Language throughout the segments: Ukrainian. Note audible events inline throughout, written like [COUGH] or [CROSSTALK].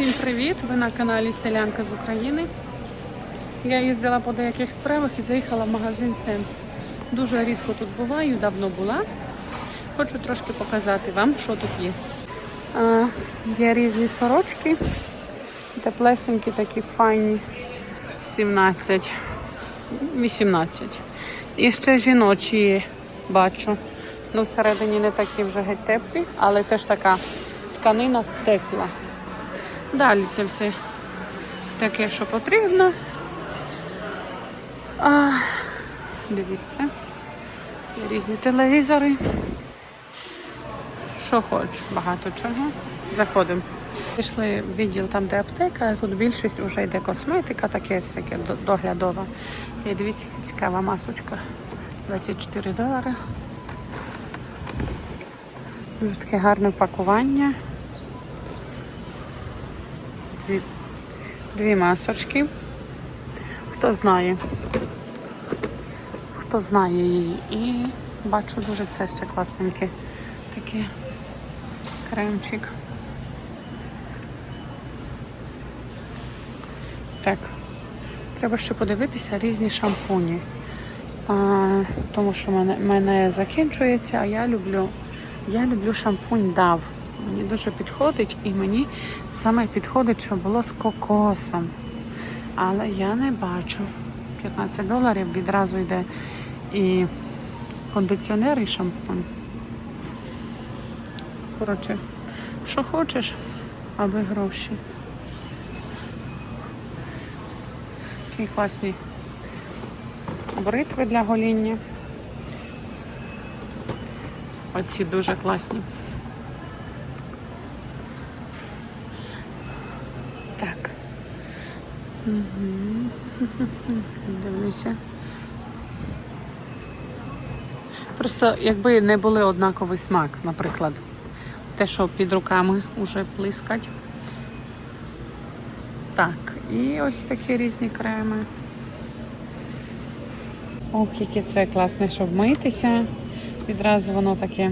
Всім привіт! Ви на каналі Селянка з України. Я їздила по деяких справах і заїхала в магазин Сенс. Дуже рідко тут буваю, давно була. Хочу трошки показати вам, що тут є. А, є різні сорочки, теплесенькі, такі файні. 17, 18. І ще жіночі бачу. Ну, всередині не такі вже геть теплі, але теж така тканина тепла. Далі це все таке, що потрібно. А, дивіться, різні телевізори. Що хоч, багато чого. Заходимо. Пішли в відділ там, де аптека, тут більшість вже йде косметика, таке всяке доглядова. І дивіться, цікава масочка. 24 долари. Дуже таке гарне впакування. Дві, дві масочки. Хто знає? Хто знає її? І бачу дуже це ще класненьке. Таке кремчик. Так. Треба ще подивитися різні шампуні. А, тому що мене, мене закінчується, а я люблю, я люблю шампунь дав. Мені дуже підходить і мені саме підходить, що було з кокосом. Але я не бачу. 15 доларів відразу йде і кондиціонер, і шампунь. Коротше, що хочеш, аби гроші. Такі класні бритви для гоління. Оці дуже класні. Так. Угу. [LAUGHS] Дивлюся. Просто якби не були однаковий смак, наприклад, те, що під руками вже плискать. Так, і ось такі різні креми. Ох, яке це класне, щоб митися. Відразу воно таке.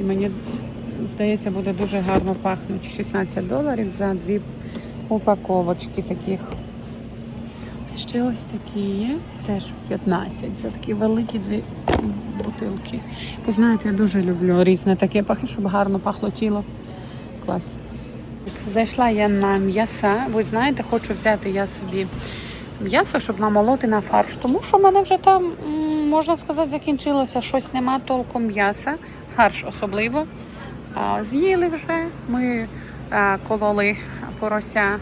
І мені здається, буде дуже гарно пахнути. 16 доларів за дві упаковочки таких. Ще ось такі є, теж 15 за такі великі дві бутилки. Ви знаєте, я дуже люблю різне таке пахне, щоб гарно пахло тіло. Клас. Зайшла я на м'яса. Ви знаєте, хочу взяти я собі м'ясо, щоб намолоти на фарш. Тому що в мене вже там, можна сказати, закінчилося. Щось нема толком м'яса, фарш особливо. З'їли вже. Ми кололи порося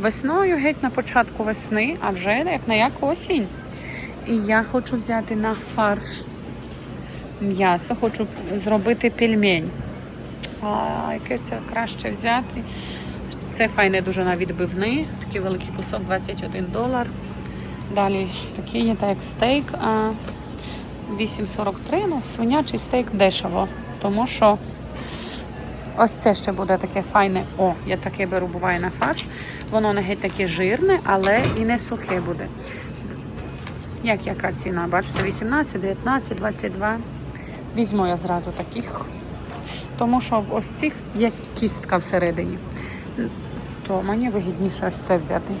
весною, геть на початку весни, а вже як на як осінь. І я хочу взяти на фарш м'ясо, хочу зробити пельмень. А яке це краще взяти? Це файне дуже на відбивни. Такий великий кусок 21 долар. Далі такі є, так як стейк. 8,43. Ну, свинячий стейк дешево. Тому що ось це ще буде таке файне. О, я таке беру, буває на фарш. Воно не геть таке жирне, але і не сухе буде. Як яка ціна? Бачите, 18, 19, 22. Візьму я зразу таких тому що в ось цих є кістка всередині. То мені вигідніше ось це взяти.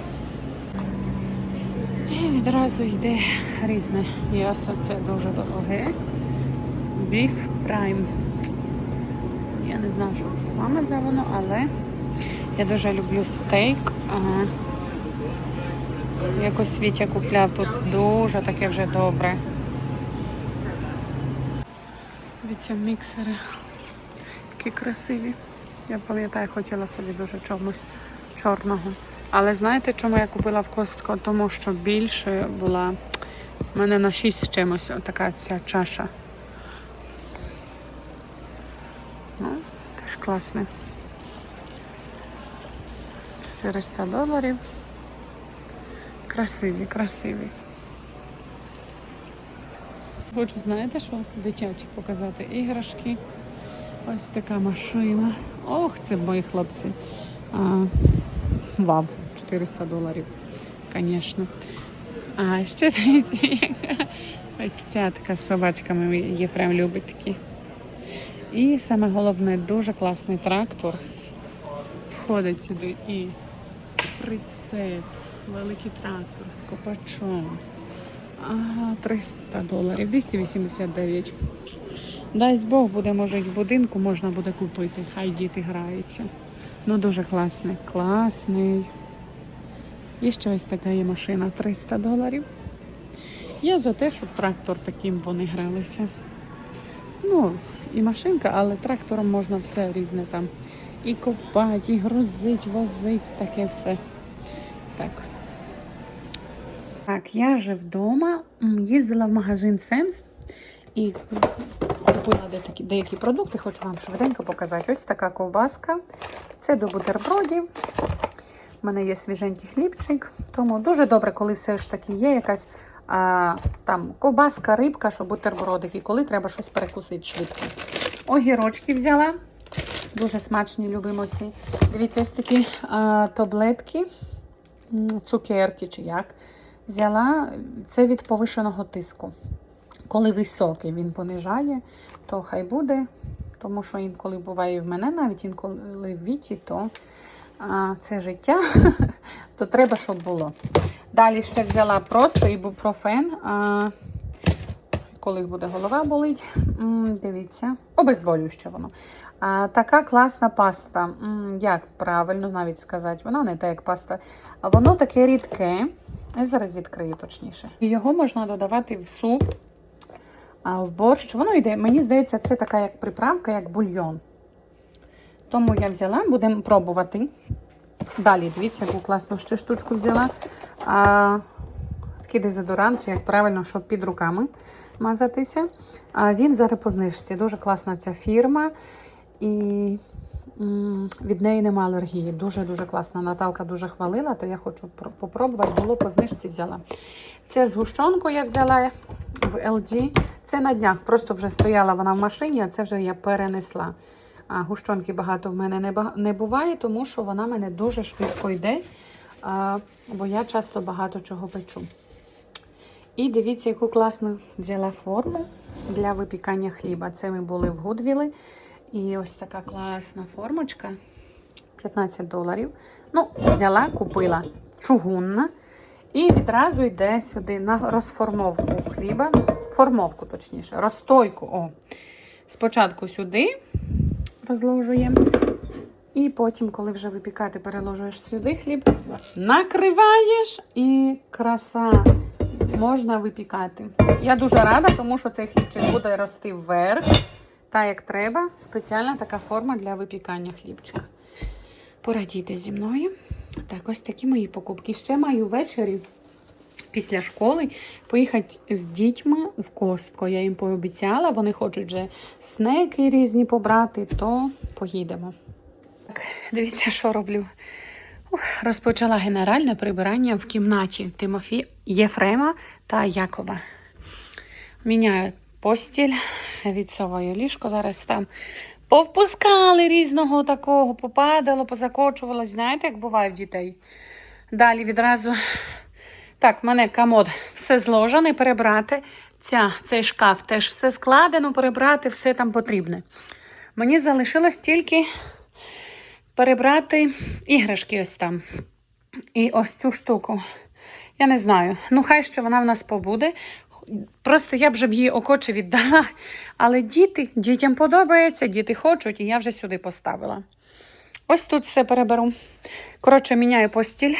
І відразу йде різне м'ясо, це дуже дороге. Біф прайм. Я не знаю, що це саме за воно, але я дуже люблю стейк. Ага. Якось Вітя купляв тут дуже таке вже добре. Вітя міксери. Такі красиві. Я пам'ятаю, хотіла собі дуже чомусь чорного. Але знаєте, чому я купила в Костко? Тому що більше була в мене на 6 з чимось така ця чаша. Ну, теж класне. 400 доларів. Красиві, красиві. Хочу, знаєте що? Дитячі показати іграшки. Ось така машина. Ох, це мої хлопці. А, вау, 400 доларів, звісно. А ще дивіться, яка ця така з собачками Єфрем любить такі. І саме головне, дуже класний трактор. Входить сюди і прицеп, великий трактор з копачом. Ага, 300 доларів, 289. Дасть Бог буде, може, в будинку можна буде купити. Хай діти граються. Ну, дуже класний. Класний. І ще ось така є машина 300 доларів. Я за те, щоб трактор таким вони гралися. Ну, і машинка, але трактором можна все різне там. І копати, і грузить, возить, таке все. Так. Так, я вже вдома їздила в магазин Семс і купила деякі, продукти, хочу вам швиденько показати. Ось така ковбаска. Це до бутербродів. У мене є свіженький хлібчик. Тому дуже добре, коли все ж таки є якась а, там ковбаска, рибка, що бутербродики, коли треба щось перекусити швидко. Огірочки взяла. Дуже смачні, любимо ці. Дивіться, ось такі а, таблетки, цукерки чи як. Взяла це від повишеного тиску. Коли високий він понижає, то хай буде. Тому що інколи буває в мене, навіть інколи в віті, то а, це життя, [LAUGHS] то треба, щоб було. Далі ще взяла просто ібупрофен. А, коли буде голова болить, м, дивіться, обезболюще воно. А, така класна паста. М, як правильно навіть сказати, вона не та як паста, воно таке рідке. Я зараз відкрию точніше. Його можна додавати в суп, в борщ. Воно йде, мені здається, це така як приправка, як бульйон. Тому я взяла, будемо пробувати. Далі, дивіться, яку класну ще штучку взяла. А, такий дезодорант, чи як правильно, щоб під руками мазатися. А, він зараз по знижці. Дуже класна ця фірма. І від неї нема алергії. Дуже-дуже класна. Наталка дуже хвалила, то я хочу пр- попробувати. Було по знижці взяла. Це згущенку я взяла в LG. Це на днях. Просто вже стояла вона в машині, а це вже я перенесла. А гущонки багато в мене не, буває, тому що вона мене дуже швидко йде, бо я часто багато чого печу. І дивіться, яку класну взяла форму для випікання хліба. Це ми були в Гудвілі. І ось така класна формочка. 15 доларів. Ну, взяла, купила чугунна. І відразу йде сюди на розформовку хліба. Формовку, точніше, розстойку. О. Спочатку сюди розложуємо. І потім, коли вже випікати, переложуєш сюди хліб, накриваєш і краса. Можна випікати. Я дуже рада, тому що цей хлібчик буде рости вверх. Так, як треба. Спеціальна така форма для випікання хлібчика. Порадійте зі мною. Так, ось такі мої покупки. Ще маю ввечері після школи поїхати з дітьми в Костко. Я їм пообіцяла, вони хочуть вже снеки різні побрати, то поїдемо. Дивіться, що роблю. Розпочала генеральне прибирання в кімнаті Тимофі Єфрема та Якова. Міняю постіль, відсовую ліжко. Зараз там повпускали різного такого, попадало, позакочувалось. Знаєте, як буває в дітей. Далі відразу. Так, в мене комод все зложене, перебрати. Ця, цей шкаф теж все складено, перебрати, все там потрібне. Мені залишилось тільки перебрати іграшки ось там. І ось цю штуку. Я не знаю. Ну, хай ще вона в нас побуде. Просто я б вже б її окоче віддала. Але діти, дітям подобається, діти хочуть, і я вже сюди поставила. Ось тут все переберу. Коротше, міняю постіль.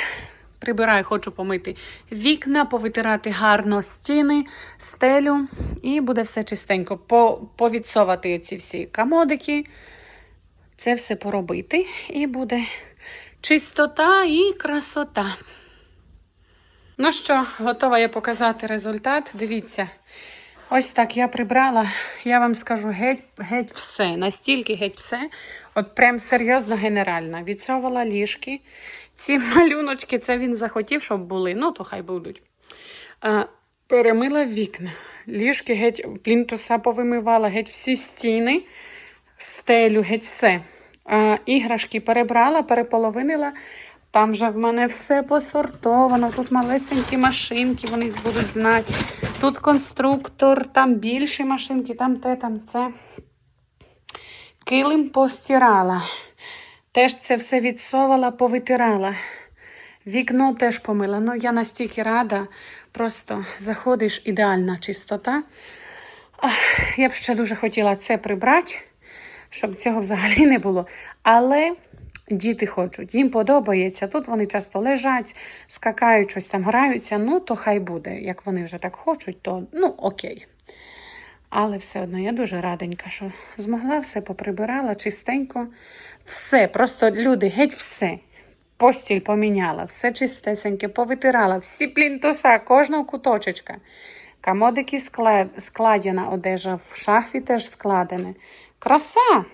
Прибираю, хочу помити вікна, повитирати гарно стіни, стелю, і буде все чистенько. По, повідсовати ці всі комодики, це все поробити, і буде чистота і красота. Ну що, готова я показати результат. Дивіться. Ось так я прибрала, я вам скажу геть, геть все. Настільки геть все. От прям серйозно генеральна. Відсовала ліжки. Ці малюночки, це він захотів, щоб були. Ну, то хай будуть. Перемила вікна. Ліжки геть плінтуса повимивала, геть всі стіни, стелю, геть все. А, іграшки перебрала, переполовинила. Там вже в мене все посортовано. Тут малесенькі машинки, вони будуть знати. Тут конструктор, там більші машинки, там те, там це. Килим постирала. Теж це все відсовала, повитирала. Вікно теж помила. Ну, я настільки рада. Просто заходиш ідеальна чистота. Я б ще дуже хотіла це прибрати, щоб цього взагалі не було. Але діти хочуть, їм подобається. Тут вони часто лежать, скакають, щось там граються. Ну, то хай буде. Як вони вже так хочуть, то ну окей. Але все одно я дуже раденька, що змогла все поприбирала чистенько. Все, просто люди, геть все. Постіль поміняла, все чистесеньке, повитирала, всі плінтуса, кожного куточечка. Комодики склад, складена одежа, в шафі теж складене. Краса!